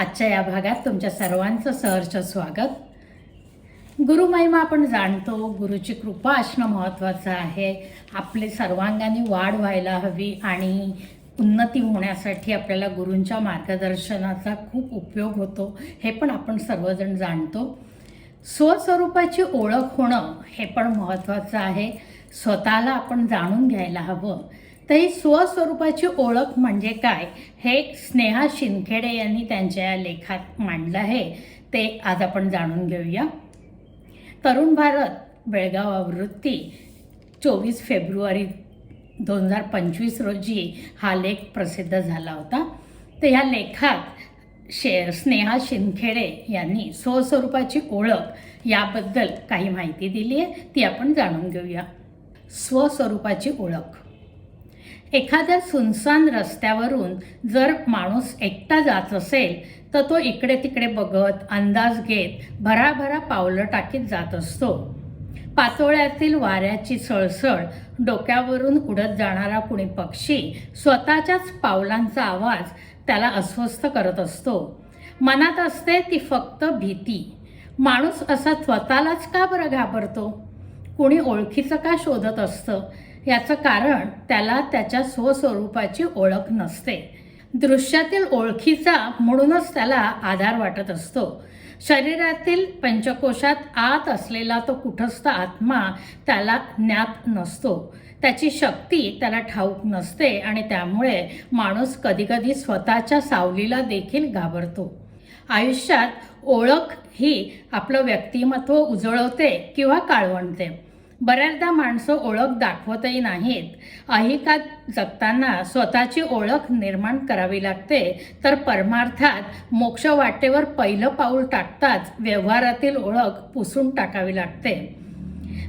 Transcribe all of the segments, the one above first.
आजच्या या भागात तुमच्या सर्वांचं सहर्ष स्वागत. गुरुमहिमा आपण जाणतो गुरुची कृपा असणं महत्त्वाचं आहे. आपले सर्वांगाने वाढ व्हायला हवी आणि उन्नती होण्यासाठी आपल्याला गुरूंच्या मार्गदर्शनाचा खूप उपयोग होतो हे पण आपण सर्वजण जाणतो. स्वस्वरूपाची ओळख होणं हे पण महत्त्वाचं आहे. स्वतःला आपण जाणून घ्यायला हवं. तर ही स्वस्वरूपाची ओळख म्हणजे काय? हे स्नेहा शिंदखेडे यांनी त्यांच्या या लेखात मांडलं आहे. ते आज आपण जाणून घेऊया. तरुण भारत बेळगाव आवृत्ती चोवीस फेब्रुवारी दोन हजार पंचवीस रोजी हा लेख प्रसिद्ध झाला होता. तर ह्या लेखात शे स्नेहा शिंदखेडे यांनी स्वस्वरूपाची ओळख याबद्दल काही माहिती दिली आहे. ती आपण जाणून घेऊया. स्वस्वरूपाची ओळख. एखाद्या सुनसान रस्त्यावरून जर माणूस एकटा जात असेल तर तो इकडे तिकडे बघत अंदाज घेत भराभरा पावलं टाकीत जात असतो. पातोळ्यातील वाऱ्याची सळसळ डोक्यावरून उडत जाणारा कुणी पक्षी स्वतःच्याच पावलांचा आवाज त्याला अस्वस्थ करत असतो. मनात असते ती फक्त भीती. माणूस असा स्वतःलाच का बरं घाबरतो? कुणी ओळखीचं का शोधत असतं? याचं कारण त्याला त्याच्या स्वस्वरूपाची ओळख नसते. दृश्यातील ओळखीचा म्हणूनच त्याला आधार वाटत असतो. शरीरातील पंचकोशात आत असलेला तो कुठस्थ आत्मा त्याला ज्ञात नसतो. त्याची शक्ती त्याला ठाऊक नसते आणि त्यामुळे माणूस कधीकधी स्वतःच्या सावलीला देखील घाबरतो. आयुष्यात ओळख ही आपलं व्यक्तिमत्व उजळवते किंवा काळवणते बऱ्याचदा माणसं ओळख दाखवतही नाहीत. अहिकात जगताना स्वतःची ओळख निर्माण करावी लागते. तर परमार्थात मोक्ष वाटेवर पहिलं पाऊल टाकताच व्यवहारातील ओळख पुसून टाकावी लागते.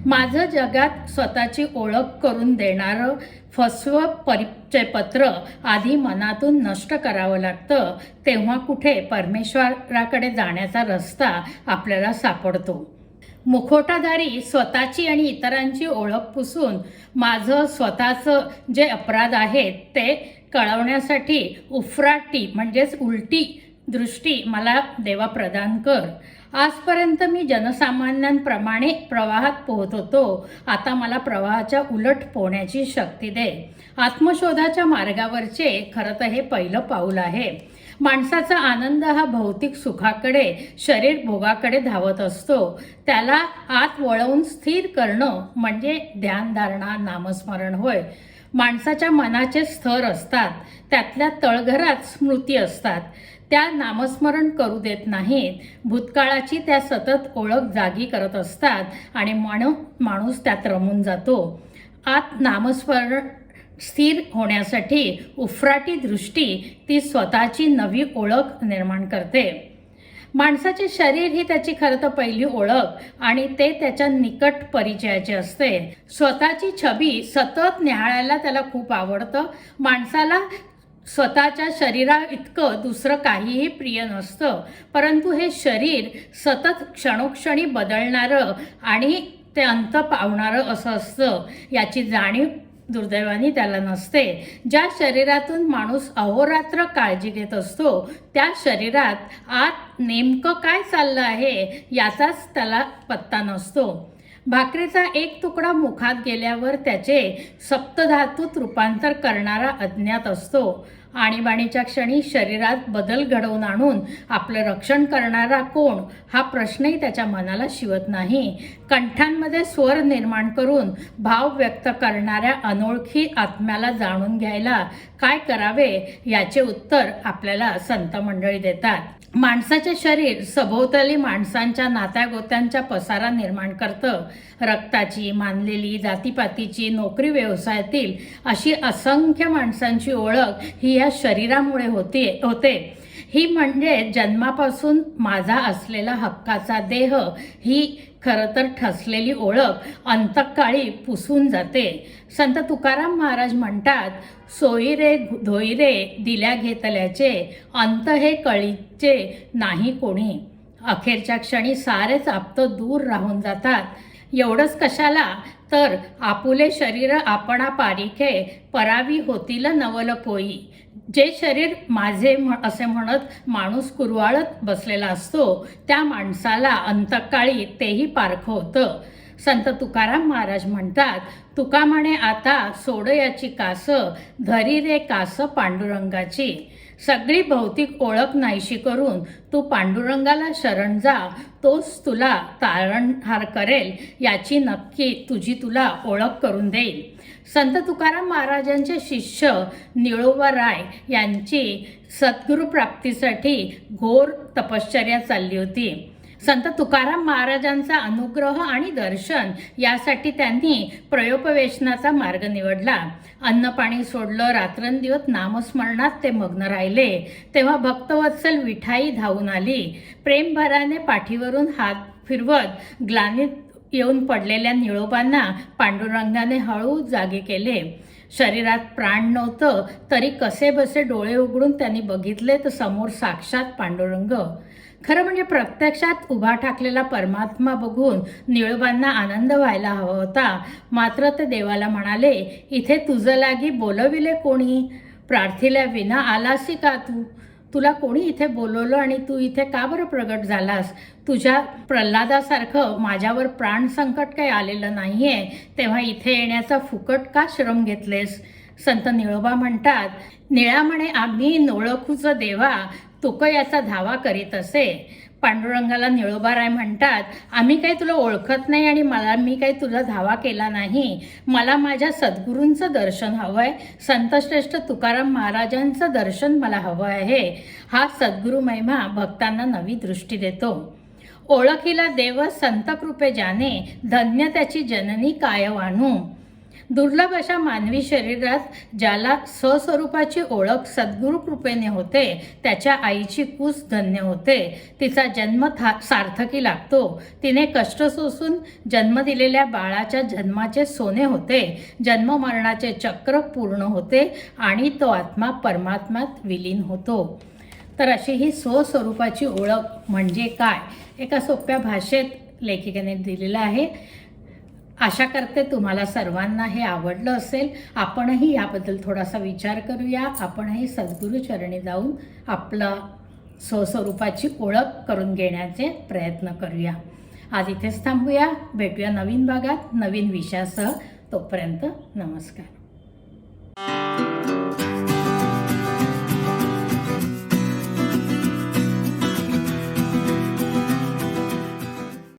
माझं जगात स्वतःची ओळख करून देणारं फसव परिचयपत्र आधी मनातून नष्ट करावं लागतं. तेव्हा कुठे परमेश्वराकडे जाण्याचा रस्ता आपल्याला सापडतो. मुखोटाधारी स्वतःची आणि इतरांची ओळख पुसून माझं स्वतःचं जे अपराध आहेत ते कळवण्यासाठी उफराटी म्हणजेच उलटी दृष्टी मला देवा प्रदान कर. आजपर्यंत मी जनसामान्यांप्रमाणे प्रवाहात पोहत होतो. आता मला प्रवाहाच्या उलट पोहण्याची शक्ती दे. आत्मशोधाच्या मार्गावरचे खरं तर हे पहिलं पाऊल आहे. माणसाचा आनंद हा भौतिक सुखाकडे शरीर भोगाकडे धावत असतो. त्याला आत वळवून स्थिर करणं म्हणजे ध्यानधारणा नामस्मरण होय. माणसाच्या मनाचे स्तर असतात. त्यातल्या तळघरात स्मृती असतात. त्या नामस्मरण करू देत नाहीत. भूतकाळाची त्या सतत ओळख जागी करत असतात आणि मन माणूस त्यात रमून जातो. आत नामस्मरण स्थिर होण्यासाठी उफराटी दृष्टी ती स्वतःची नवी ओळख निर्माण करते. माणसाचे शरीर ही त्याची खरं तर पहिली ओळख आणि ते त्याच्या निकट परिचयाचे असते. स्वतःची छबी सतत न्याहाळायला त्याला खूप आवडतं. माणसाला स्वतःच्या शरीरा इतकं दुसरं काहीही प्रिय नसतं. परंतु हे शरीर सतत क्षणोक्षणी बदलणारं आणि ते अंत पावणारं असं असतं. याची जाणीव दुर्दैवाने त्याला नसते. ज्या शरीरातून माणूस अहोरात्र काळजी घेत असतो त्या शरीरात आत नेमकं काय चाललं आहे याचाच त्याला पत्ता नसतो. भाकरीचा एक तुकडा मुखात गेल्यावर त्याचे सप्तधातूत रूपांतर करणारा अज्ञात असतो. आणीबाणीच्या क्षणी शरीरात बदल घडवून आणून आपलं रक्षण करणारा कोण हा प्रश्नही त्याच्या मनाला शिवत नाही. कंठांमध्ये स्वर निर्माण करून भाव व्यक्त करणाऱ्या अनोळखी आत्म्याला जाणून घ्यायला काय करावे याचे उत्तर आपल्याला संत मंडळी देतात. माणसाचे शरीर सभोवताली माणसांच्या नात्यागोत्यांच्या पसारा निर्माण करतं. रक्ताची मानलेली जातीपातीची नोकरी व्यवसायातील अशी असंख्य माणसांची ओळख ही या शरीरामुळे होते होते. ही म्हणजे जन्मापासून माझा असलेला हक्काचा देह ही खरं तर ठसलेली ओळख अंतकाळी पुसून जाते. संत तुकाराम महाराज म्हणतात सोयीरे रे धोई रे दिल्या घेतल्याचे अंत हे कळीचे नाही कोणी. अखेरच्या क्षणी सारेच आप्त दूर राहून जातात. एवढंच कशाला? तर आपुले शरीर आपणा पारिखे परावी होतील नवल पोई जे शरीर माझे असे म्हणत माणूस कुरवाळत बसलेला असतो त्या माणसाला अंतकाळी तेही पारखं होतं. संत तुकाराम महाराज म्हणतात तुका म्हणे आता सोड याची कास धरी रे कास पांडुरंगाची. सगळी भौतिक ओळख नाहीशी करून तू पांडुरंगाला शरण जा तोच तुला तारणहार करेल याची नक्की तुझी तुला ओळख करून देईल. संत तुकाराम महाराजांचे शिष्य निळोबा राय यांची सद्गुरू प्राप्तीसाठी घोर तपश्चर्या चालली होती. संत तुकाराम महाराजांचा अनुग्रह आणि दर्शन यासाठी त्यांनी प्रयोपवेशनाचा मार्ग निवडला. अन्न पाणी सोडलं रात्रंदिवस नामस्मरणात ते मग्न राहिले. तेव्हा भक्तवत्सल विठाई धावून आली. प्रेमभराने पाठीवरून हात फिरवत ग्लानीत येऊन पडलेल्या निळोबांना पांडुरंगाने हळू जागे केले. शरीरात प्राण नव्हतं तरी कसे बसे डोळे उघडून त्यांनी बघितले तर समोर साक्षात पांडुरंग. खरं म्हणजे प्रत्यक्षात उभा ठाकलेला परमात्मा बघून निळोबांना आनंद व्हायला हवा होता. मात्र ते देवाला म्हणाले इथे तुझं लागी बोलविले कोणी? प्रार्थिल्या विना आलासी का तू? तुला कोणी इथे बोलवलं आणि तू इथे का बरं प्रगट झालास? तुझ्या प्रल्हादासारखं माझ्यावर प्राण संकट काही आलेलं नाही आहे तेव्हा इथे येण्याचा फुकट का श्रम घेतलेस? संत निळोबा म्हणतात निळा म्हणे आम्ही नोळखूच देवा. तुक याचा धावा करीत असे. पांडुरंगाला निळोबाराय म्हणतात आम्ही काही तुला ओळखत नाही आणि मला मी काही तुला धावा केला नाही. मला माझ्या सद्गुरूंचं दर्शन हवं आहे संतश्रेष्ठ तुकाराम महाराजांचं दर्शन मला हवं आहे. हा सद्गुरू महिमा भक्तांना नवी दृष्टी देतो. ओळखीला देव संत कृपे जाने धन्य त्याची जननी काय वाणू दुर्लभ अशा मानवी शरीरात ज्याला स्वस्वरूपाची ओळख सद्गुरू कृपेने होते त्याच्या आईची कूस धन्य होते. तिचा जन्म था सार्थकी लागतो. तिने कष्ट सोसून जन्म दिलेल्या बाळाच्या जन्माचे सोने होते. जन्म मरणाचे चक्र पूर्ण होते आणि तो आत्मा परमात्म्यात विलीन होतो. तर अशी ही स्वस्वरूपाची ओळख म्हणजे काय? एका सोप्या भाषेत लेखिकेने दिलेलं आहे. आशा करते तुम्हाला सर्वांना हे आवडलं असेल. आपणही याबद्दल थोडासा विचार करूया. आपणही सद्गुरू चरणी जाऊन आपलं स्वस्वरूपाची ओळख करून घेण्याचे प्रयत्न करूया. आज इथेच थांबूया. भेटूया नवीन भागात नवीन विषयासह. तोपर्यंत नमस्कार.